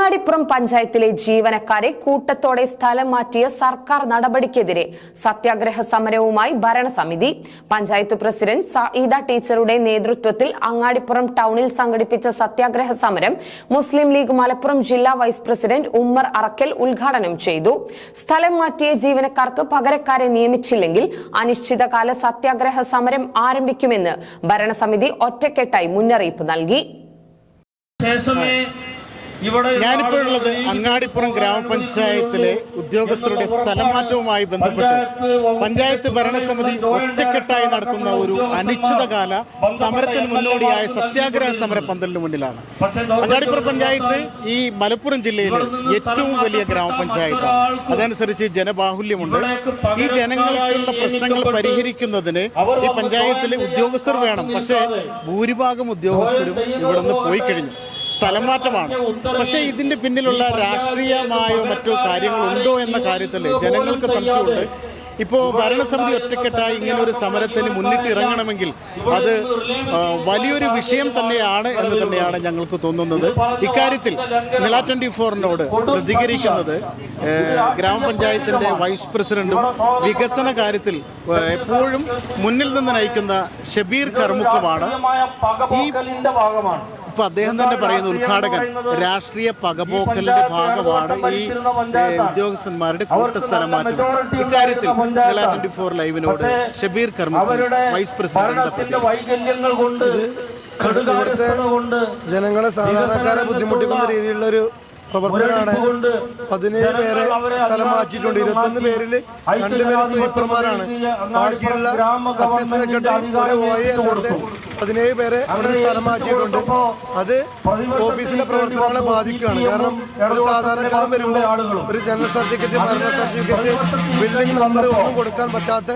Angadipuram പഞ്ചായത്തിലെ ജീവനക്കാരെ കൂട്ടത്തോടെ സ്ഥലം മാറ്റിയ സർക്കാർ നടപടിക്കെതിരെ സത്യാഗ്രഹ സമരവുമായി ഭരണസമിതി. പഞ്ചായത്ത് പ്രസിഡന്റ് സഈദ ടീച്ചറുടെ നേതൃത്വത്തിൽ അങ്ങാടിപ്പുറം ടൗണിൽ സംഘടിപ്പിച്ച സത്യാഗ്രഹ സമരം മുസ്ലിം ലീഗ് മലപ്പുറം ജില്ലാ വൈസ് പ്രസിഡന്റ് ഉമ്മർ അറക്കൽ ഉദ്ഘാടനം ചെയ്തു. സ്ഥലം മാറ്റിയ ജീവനക്കാർക്ക് പകരക്കാരെ നിയമിച്ചില്ലെങ്കിൽ അനിശ്ചിതകാല സത്യാഗ്രഹ സമരം ആരംഭിക്കുമെന്ന് ഭരണസമിതി ഒറ്റക്കെട്ടായി മുന്നറിയിപ്പ് നൽകി. ശേഷമേ ഉള്ളത് അങ്ങാടിപ്പുറം ഗ്രാമപഞ്ചായത്തിലെ ഉദ്യോഗസ്ഥരുടെ സ്ഥലമാറ്റവുമായി ബന്ധപ്പെട്ട് പഞ്ചായത്ത് ഭരണസമിതി ഒറ്റക്കെട്ടായി നടത്തുന്ന ഒരു അനിശ്ചിതകാല സമരത്തിന് മുന്നോടിയായ സത്യാഗ്രഹ സമര പന്തലിന് മുന്നിലാണ്. അങ്ങാടിപ്പുറം പഞ്ചായത്ത് ഈ മലപ്പുറം ജില്ലയിലെ ഏറ്റവും വലിയ ഗ്രാമപഞ്ചായത്താണ് അതനുസരിച്ച് ജനബാഹുല്യമുണ്ട്. ഈ ജനങ്ങൾക്കുള്ള പ്രശ്നങ്ങൾ പരിഹരിക്കുന്നതിന് ഈ പഞ്ചായത്തിലെ ഉദ്യോഗസ്ഥർ വേണം. പക്ഷേ ഭൂരിഭാഗം ഉദ്യോഗസ്ഥരും ഇവിടെ നിന്ന് പോയി കഴിഞ്ഞു. സ്ഥലം മാറ്റമാണ്. പക്ഷേ ഇതിന്റെ പിന്നിലുള്ള രാഷ്ട്രീയമായോ മറ്റോ കാര്യങ്ങളുണ്ടോ എന്ന കാര്യത്തിൽ ജനങ്ങൾക്ക് സംശയമുണ്ട്. ഇപ്പോൾ ഭരണസമിതി ഒറ്റക്കെട്ടായി ഇങ്ങനെ ഒരു സമരത്തിന് മുന്നിട്ട് ഇറങ്ങണമെങ്കിൽ അത് വലിയൊരു വിഷയം തന്നെയാണ് എന്ന് തന്നെയാണ് ഞങ്ങൾക്ക് തോന്നുന്നത്. ഇക്കാര്യത്തിൽ നില ട്വന്റി ഫോറിനോട് പ്രതികരിക്കുന്നത് ഗ്രാമപഞ്ചായത്തിന്റെ ഗ്രാമപഞ്ചായത്തിന്റെ വൈസ് പ്രസിഡന്റും വികസന കാര്യത്തിൽ എപ്പോഴും മുന്നിൽ നിന്ന് നയിക്കുന്ന ഷബീർ കർമുഖമാണ്. ഈ ഇപ്പൊ അദ്ദേഹം തന്നെ പറയുന്ന ഉദ്ഘാടകൻ രാഷ്ട്രീയ പകപോക്കലിന്റെ ഭാഗമാണ് ഈ ഉദ്യോഗസ്ഥന്മാരുടെ കൂട്ടസ്ഥലം മാറ്റം ഇക്കാര്യത്തിൽ ട്വന്റി ഫോർ ലൈവിനോട് ഷബീർ കർമ്മ അവരുടെ വൈസ് പ്രസിഡന്റ് ഇവിടുത്തെ വൈകല്യങ്ങൾ കൊണ്ട് കടുകാര്യസ്ഥത കൊണ്ട് ജനങ്ങളെ സാധാരണക്കാരെ ബുദ്ധിമുട്ടിക്കുന്ന രീതിയിലുള്ള ഒരു പ്രവർത്തനമാണ് പതിനേഴ് പേരെ സ്ഥലം മാറ്റിയിട്ടുണ്ട്. ഇരുപത്തൊന്ന് പേരിൽ രണ്ടുപേര് സ്ലീപ്പർമാരാണ് ബാക്കിയുള്ള ഒരു അല്ലാതെ പതിനേഴ് പേരെ അവിടെ സ്ഥലം മാറ്റിയിട്ടുണ്ട്. അത് ഓഫീസിന്റെ പ്രവർത്തനങ്ങളെ ബാധിക്കുകയാണ്. കാരണം ഒരു സാധാരണക്കാരൻ വരുമ്പോൾ ഒരു ജനറൽ സർട്ടിഫിക്കറ്റ് മരണ സർട്ടിഫിക്കറ്റ് ബിൽഡിംഗ് നമ്പർ ഒന്നും കൊടുക്കാൻ പറ്റാത്ത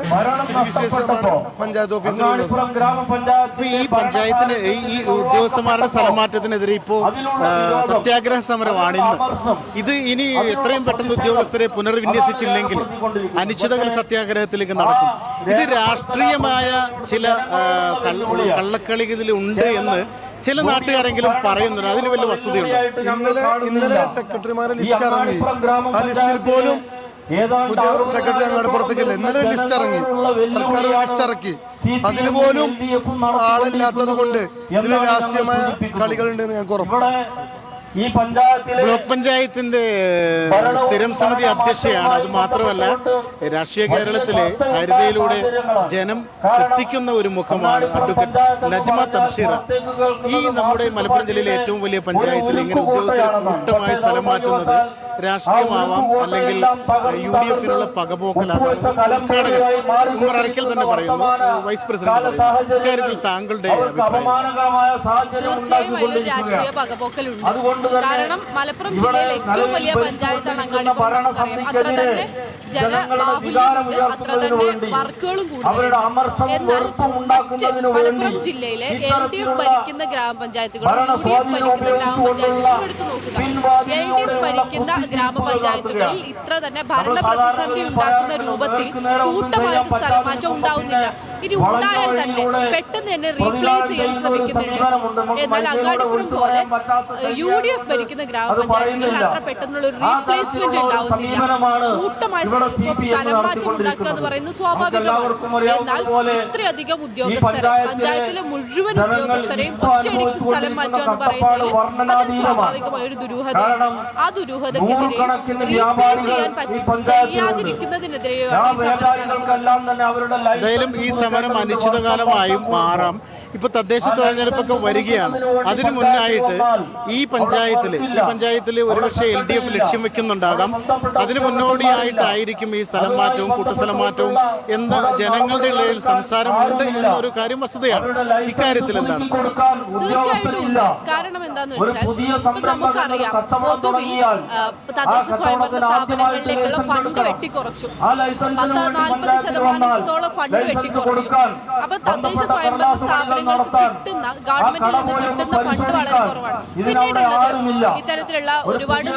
വിശേഷമാണ് പഞ്ചായത്ത് ഇപ്പൊ ഈ പഞ്ചായത്തിന് ഈ ഉദ്യോഗസ്ഥന്മാരുടെ സ്ഥലമാറ്റത്തിനെതിരെ ഇപ്പോ സത്യാഗ്രഹ സമരമാണ് ഇന്ന്. ഇത് ഇനി എത്രയും പെട്ടെന്ന് ഉദ്യോഗസ്ഥരെ പുനർവിന്യസിച്ചില്ലെങ്കിൽ അനിശ്ചിതകാല സത്യാഗ്രഹത്തിലേക്ക് നടക്കും. ഇത് രാഷ്ട്രീയമായ ചില കള്ളക്കളി ഇതിലുണ്ട് എന്ന് ചില നാട്ടുകാരെങ്കിലും പറയുന്നുണ്ട്. അതിന് വലിയ വസ്തുതയുണ്ട്. ഇന്നലെ ഇന്നലെ സെക്രട്ടറിമാരെ ലിസ്റ്റ് ഇറങ്ങി. ആ ലിസ്റ്റിൽ പോലും പുതിയ സെക്രട്ടറി അങ്ങോട്ട് പുറത്തേക്കില്ല. ഇന്നലെ ലിസ്റ്റ് ഇറങ്ങി. സർക്കാർ ലിസ്റ്റ് ഇറക്കി. അതിന് പോലും ആളില്ലാത്തത് കൊണ്ട് ഇതിൽ രാഷ്ട്രീയമായ കളികളുണ്ടെന്ന് ഞങ്ങൾക്ക് ഉറപ്പ്. ഇവിടെ ഈ പഞ്ചായത്തിലെ ബ്ലോക്ക് പഞ്ചായത്തിന്റെ സ്ഥിരം സമിതി അധ്യക്ഷയാണ്. അത് മാത്രമല്ല രാഷ്ട്രീയ കേരളത്തിലെ ഹരിതയിലൂടെ ജനം ശ്രദ്ധിക്കുന്ന ഒരു മുഖമാണ് അഡ്വക്കേറ്റ് നജ്മ തബ്ഷീറ ഈ നമ്മുടെ മലപ്പുറം ജില്ലയിലെ ഏറ്റവും വലിയ പഞ്ചായത്തിൽ ഇങ്ങനെ ഉദ്യോഗസ്ഥരെ കൂട്ടമായി സ്ഥലം മാറ്റുന്നത് രാഷ്ട്രീയമാവാം അല്ലെങ്കിൽ യു ഡി എഫിനുള്ള പകപോക്കലാകാം. ഉമ്മർ തന്നെ പറയുന്നു. Vice president. ഇക്കാര്യത്തിൽ താങ്കളുടെ രാഷ്ട്രീയ പകപോക്കലുണ്ട്. കാരണം മലപ്പുറം ഏറ്റവും വലിയ പഞ്ചായത്താണ് അങ്ങാടിപ്പുറം അത്ര തന്നെ ജനബാഹുല്യമുണ്ട് അത്ര തന്നെ വർക്കുകളും മലപ്പുറം ജില്ലയിലെ എൽ ഡി എഫ് ഇത്തരത്തിലുള്ള ഭരിക്കുന്ന ഗ്രാമപഞ്ചായത്തുകളും യു ഡി എഫ് ഭരിക്കുന്ന ഗ്രാമപഞ്ചായത്തുകളും എടുത്തു നോക്കുക. എൽ ഡി എഫ് ഭരിക്കുന്ന ഗ്രാമപഞ്ചായത്തുകളിൽ. ഇത്ര തന്നെ ഭരണ പ്രതിസന്ധി ഉണ്ടാക്കുന്ന രൂപത്തിൽ കൂട്ടമായിട്ട് സ്ഥലമാറ്റം ഉണ്ടാവുന്നില്ല ഇനി ഉണ്ടായാൽ തന്നെ പെട്ടെന്ന് തന്നെ റീപ്ലേസ് ചെയ്യാൻ ശ്രമിക്കുന്നുണ്ട്. എന്നാൽ അങ്ങാടിപ്പുറം പോലെ യു ഡി എഫ് ഭരിക്കുന്ന ഗ്രാമപഞ്ചായത്തുകളിൽ അത്ര പെട്ടെന്നുള്ള ഒരു റീപ്ലേസ്മെന്റ് ഉണ്ടാവുന്നില്ല കൂട്ടമായി സ്ഥലം മാറ്റം ഉണ്ടാക്കുക എന്ന് പറയുന്നത് സ്വാഭാവികമാണ്. എന്നാൽ ഇത്രയധികം ഉദ്യോഗസ്ഥരെ പഞ്ചായത്തിലെ മുഴുവൻ ഉദ്യോഗസ്ഥരെയും ഒറ്റയടിക്ക് സ്ഥലം മാറ്റുക എന്ന് പറയുന്നത് അത് സ്വാഭാവികമായ ഒരു ദുരൂഹത. ആ ദുരൂഹതക്കെതിരെ റീപ്ലേസ് ചെയ്യാൻ പറ്റി. ചെയ്യാതിരിക്കുന്നതിനെതിരെയാണ് ഈ അവരുടെ എന്തായാലും ഈ സമരം അനിശ്ചിതകാലമായും മാറാം. ഇപ്പൊ തദ്ദേശ തെരഞ്ഞെടുപ്പൊക്കെ വരികയാണ്. അതിനു മുന്നായിട്ട് ഈ പഞ്ചായത്തിൽ ഈ പഞ്ചായത്തിൽ ഒരുപക്ഷെ എൽ ഡി എഫ് ലക്ഷ്യം വെക്കുന്നുണ്ടാകാം. അതിന് മുന്നോടിയായിട്ടായിരിക്കും ഈ സ്ഥലം മാറ്റവും കൂട്ടസ്ഥലം മാറ്റവും എന്ന ജനങ്ങളുടെ ഇടയിൽ സംസാരമുണ്ട് എന്ന ഒരു കാര്യം വസ്തുതയാണ്. ഇക്കാര്യത്തിൽ എന്താണ്? കാരണം എന്താന്ന് വെച്ചാൽ തദ്ദേശ സ്വയംഭരണ ഫണ്ട് ഫണ്ട് അപ്പൊ തദ്ദേശ സ്വയംഭരണ കാര്യങ്ങൾക്ക് നടത്താൻ കിട്ടുന്ന ആ ഗവൺമെന്റിൽ നിന്ന് കിട്ടുന്ന ഫണ്ട് വളരെ പരിശോധിക്കാൻ കുറവാണ് ആരുമില്ല പിന്നീടുള്ളത് ഇത്തരത്തിലുള്ള ഒരുപാട്.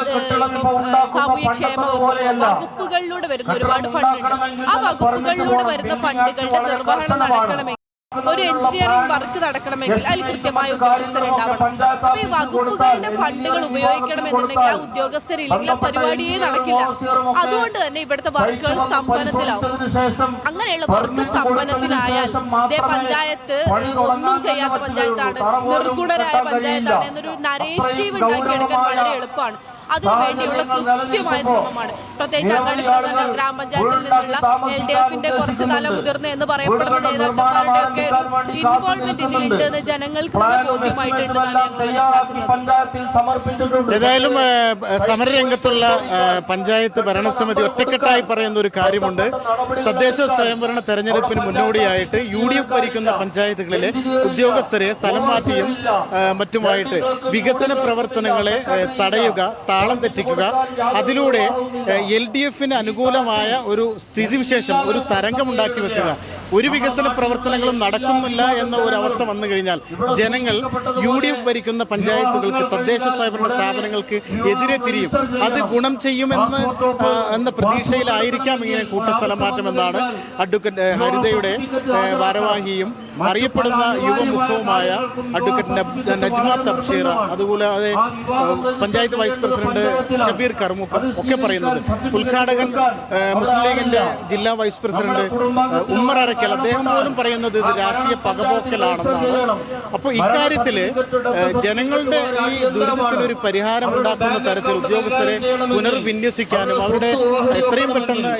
വകുപ്പുകളിലൂടെ വരുന്ന ഒരുപാട് ഫണ്ട് ആ വകുപ്പുകളിലൂടെ വരുന്ന. ഫണ്ടുകളുടെ നിർവഹണം. നടക്കണമെങ്കിൽ ഒരു എഞ്ചിനീയറിംഗ് വർക്ക് നടക്കണമെങ്കിൽ അതിൽ കൃത്യമായ ഉദ്യോഗസ്ഥരുണ്ടാവണം. അപ്പൊ ഈ വകുപ്പുകളുടെ ഫണ്ടുകൾ ഉപയോഗിക്കണമെന്നുണ്ടെങ്കിൽ ആ ഉദ്യോഗസ്ഥരില്ലെങ്കിൽ ആ പരിപാടിയെ നടക്കില്ല. അതുകൊണ്ട് തന്നെ ഇവിടുത്തെ വർക്കുകൾ സ്തംഭനത്തിലാവും. അങ്ങനെയുള്ള വർക്ക് സ്തംഭനത്തിലായാൽ ഇതേ പഞ്ചായത്ത് ഒന്നും ചെയ്യാത്ത പഞ്ചായത്താണ്. നിർഗുണരായ പഞ്ചായത്താണ്. എന്നൊരു നരേറ്റീവ് ഉണ്ടാക്കിയെടുക്കാൻ വളരെ എളുപ്പമാണ്. അതിനു വേണ്ടിയുള്ള കൃത്യമായ ശ്രമമാണ്. പ്രത്യേകിച്ച് അങ്ങാടിപ്പുറം ഗ്രാമപഞ്ചായത്തിൽ നിന്നുള്ള എൽ ഡി എഫിന്റെ കുറച്ച് തല മുതിർന്ന എന്ന് പറയപ്പെടുന്ന നേതാക്കന്മാരുടെയൊക്കെ ഇൻവോൾവ്മെന്റ് ഇതിലുണ്ട്. എന്ന് ജനങ്ങൾക്ക് തന്നെ തയ്യാറാക്കി പഞ്ചായത്തിൽ സമർപ്പിച്ചിട്ടുണ്ട്. ഏതായാലും സമരരംഗത്തുള്ള പഞ്ചായത്ത് ഭരണസമിതി ഒറ്റക്കെട്ടായി പറയുന്ന ഒരു കാര്യമുണ്ട്. തദ്ദേശ സ്വയംഭരണ തെരഞ്ഞെടുപ്പിന് മുന്നോടിയായിട്ട് യു ഡി എഫ് ഭരിക്കുന്ന പഞ്ചായത്തുകളിലെ ഉദ്യോഗസ്ഥരെ സ്ഥലം മാറ്റിയും മറ്റുമായിട്ട് വികസന പ്രവർത്തനങ്ങളെ തടയുക താളം തെറ്റിക്കുക. അതിലൂടെ എൽ ഡി എഫിന് അനുകൂലമായ ഒരു സ്ഥിതിവിശേഷം ഒരു തരംഗമുണ്ടാക്കി വെക്കുക. ഒരു വികസന പ്രവർത്തനങ്ങളും നടക്കുന്നില്ല എന്ന ഒരു അവസ്ഥ വന്നു കഴിഞ്ഞാൽ ജനങ്ങൾ യു ഡി എഫ് ഭരിക്കുന്ന പഞ്ചായത്തുകൾക്ക് തദ്ദേശ സ്വയംഭരണ സ്ഥാപനങ്ങൾക്ക് എതിരെ തിരിയും. അത് ഗുണം ചെയ്യുമെന്ന് എന്ന പ്രതീക്ഷയിലായിരിക്കാം ഇങ്ങനെ കൂട്ടസ്ഥലം മാറ്റമെന്നാണ് അഡ്വക്കറ്റ് ഹരിതയുടെ ഭാരവാഹിയും അറിയപ്പെടുന്ന യുവമുഖവുമായ അഡ്വക്കറ്റ് നജ്മ തബ്ഷീറ. അതുപോലെ പഞ്ചായത്ത് വൈസ് പ്രസിഡന്റ് ഷബീർ കർമുഖ് ഒക്കെ പറയുന്നത്. ഉദ്ഘാടകൻ മുസ്ലിം ലീഗിന്റെ ജില്ലാ വൈസ് പ്രസിഡന്റ് ഉമ്മർ ഉമ്മർ അരക്കൽ അദ്ദേഹം പോലും പറയുന്നത് ഇത് രാഷ്ട്രീയ പകപോക്കലാണെന്നാണ്. അപ്പോൾ ഇക്കാര്യത്തിൽ ജനങ്ങളുടെ ഈ ദുരിതത്തിനൊരു പരിഹാരം ഉണ്ടാക്കുന്ന തരത്തിൽ ഉദ്യോഗസ്ഥരെ പുനർവിന്യസിക്കാനും അവരുടെ എത്രയും പെട്ടെന്ന്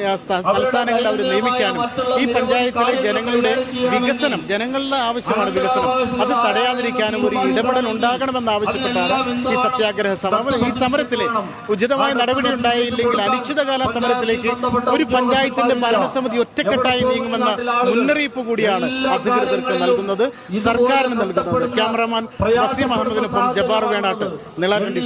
തലസ്ഥാനങ്ങളിൽ അവർ നിയമിക്കാനും ഈ പഞ്ചായത്തിലെ ജനങ്ങളുടെ വികസനം ജനങ്ങളുടെ ആവശ്യമാണ് വികസനം. അത് തടയാതിരിക്കാനും ഒരു ഇടപെടൽ ഉണ്ടാകണമെന്ന് ആവശ്യപ്പെട്ടാണ് ഈ സത്യാഗ്രഹ സമരം ഈ സമരത്തിലെ ഉചിതമായ നടപടി ഉണ്ടായില്ലെങ്കിൽ അനിശ്ചിതകാല സമരത്തിലേക്ക് ഒരു പഞ്ചായത്തിന്റെ ഭരണസമിതി ഒറ്റക്കെട്ടായി നീങ്ങുമെന്ന മുന്നറിയിപ്പ് കൂടിയാണ് അധികൃതർക്ക് നൽകുന്നത്. സർക്കാരിന് നൽകുന്നത്. ക്യാമറാമാൻ വസീം അഹമ്മദിനൊപ്പം ജബ്ബാർ വേണാട്ട് നിള ട്വന്റി